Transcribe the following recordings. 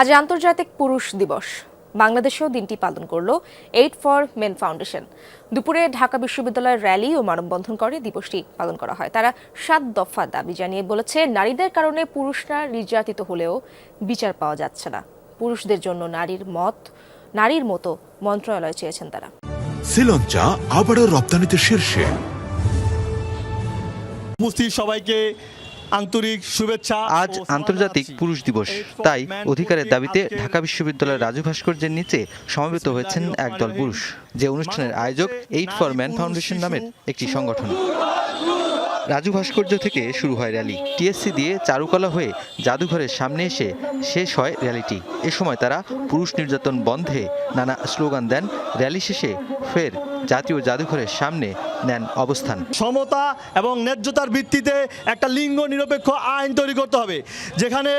আজ আন্তর্জাতিক পুরুষ দিবস। বাংলাদেশেও দিনটি পালন করল এইট ফর মেন ফাউন্ডেশন। দুপুরে ঢাকা বিশ্ববিদ্যালয়ের র্যালি ও মানববন্ধন করে দিবসটি পালন করা হয়। তারা সাত দফা দাবি জানিয়ে বলেছে নারীদের কারণে পুরুষরা নির্যাতিত হলেও বিচার পাওয়া যাচ্ছে না। পুরুষদের জন্য নারীর মত নারীর মতো মন্ত্রণালয় চেয়েছেন তারা। শ্রীলঞ্চা আবারও রপ্তানিতে শীর্ষে। উপস্থিত সবাইকে আন্তরিক শুভেচ্ছা আজ আন্তর্জাতিক পুরুষ দিবস। তাই অধিকারের দাবিতে ঢাকা বিশ্ববিদ্যালয়ের রাজু ভাস্কর্যের নিচে সমবেত হয়েছেন একদল পুরুষ। যে অনুষ্ঠানের আয়োজক এইট ফর ম্যান ফাউন্ডেশন নামের একটি সংগঠন। রাজু ভাস্কর্য থেকে শুরু হয় র্যালি। টিএসসি দিয়ে চারুকলা হয়ে জাদুঘরের সামনে এসে শেষ হয় র্যালিটি। এ সময় তারা পুরুষ নির্যাতন বন্ধে নানা স্লোগান দেন। র্যালি শেষে ফের জাতীয় জাদুঘরের সামনে নেন অবস্থান। সমতা এবং ন্যায্যতার ভিত্তিতে একটা লিঙ্গ নিরপেক্ষ আইন তৈরি করতে হবে। যেখানে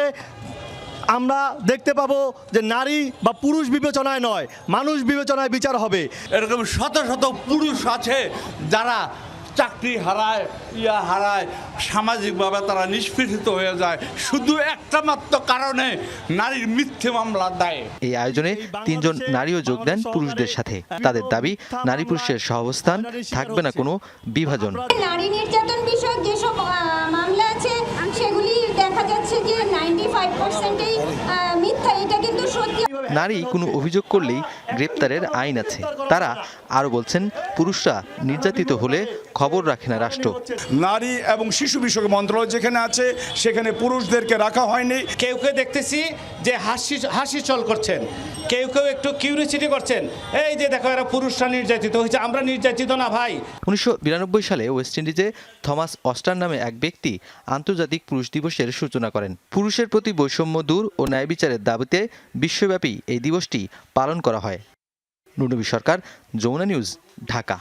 আমরা দেখতে পাবো যে নারী বা পুরুষ বিবেচনায় নয় মানুষ বিবেচনায় বিচার হবে। এরকম শত শত পুরুষ আছে যারা চাকরি হারায় ইয়া হারায় সামাজিকভাবে তারা নিষ্পেষিত হয়ে যায়। শুধু একটা মাত্র কারণে নারীর মিথ্যে মামলা দেয়। এই আয়োজনে তিনজন নারীও যোগ দেন পুরুষদের সাথে। তাদের দাবি নারী পুরুষের সহাবস্থান থাকবে না কোনো বিভাজন। নারী নির্যাতন বিষয়ক যেসব মামলা আছে সেগুলি দেখা যাচ্ছে যে নাইনটি ফাইভ পার্সেন্টেই মিথ্যা এটা কিন্তু সত্যি। নারী কোনো অভিযোগ করলেই গ্রেপ্তারের আইন আছে। তারা আরও বলছেন পুরুষরা নির্যাতিত হলে খবর রাখে না রাষ্ট্র। নারী এবং শিশু বিষয়ক মন্ত্রণালয় যেখানে আছে সেখানে পুরুষদেরকে রাখা হয়নি। কেউ কেউ দেখতেছি যে হাসি হাসি চল করছেন। কেউ কেউ একটু কিউরিয়াসিটি করছেন। এই যে দেখো এরা পুরুষরা নির্যাতিত হয়েছে আমরা নির্যাতিত না ভাই। উনিশশো বিরানব্বই সালে ওয়েস্ট ইন্ডিজে থমাস অস্টার নামে এক ব্যক্তি আন্তর্জাতিক পুরুষ দিবসের সূচনা করেন। পুরুষের প্রতি বৈষম্য দূর ও ন্যায় বিচারের দাবিতে বিশ্বব্যাপী এই দিবসটি পালন করা হয়। নুনবী সরকার, যমুনা নিউজ, ঢাকা।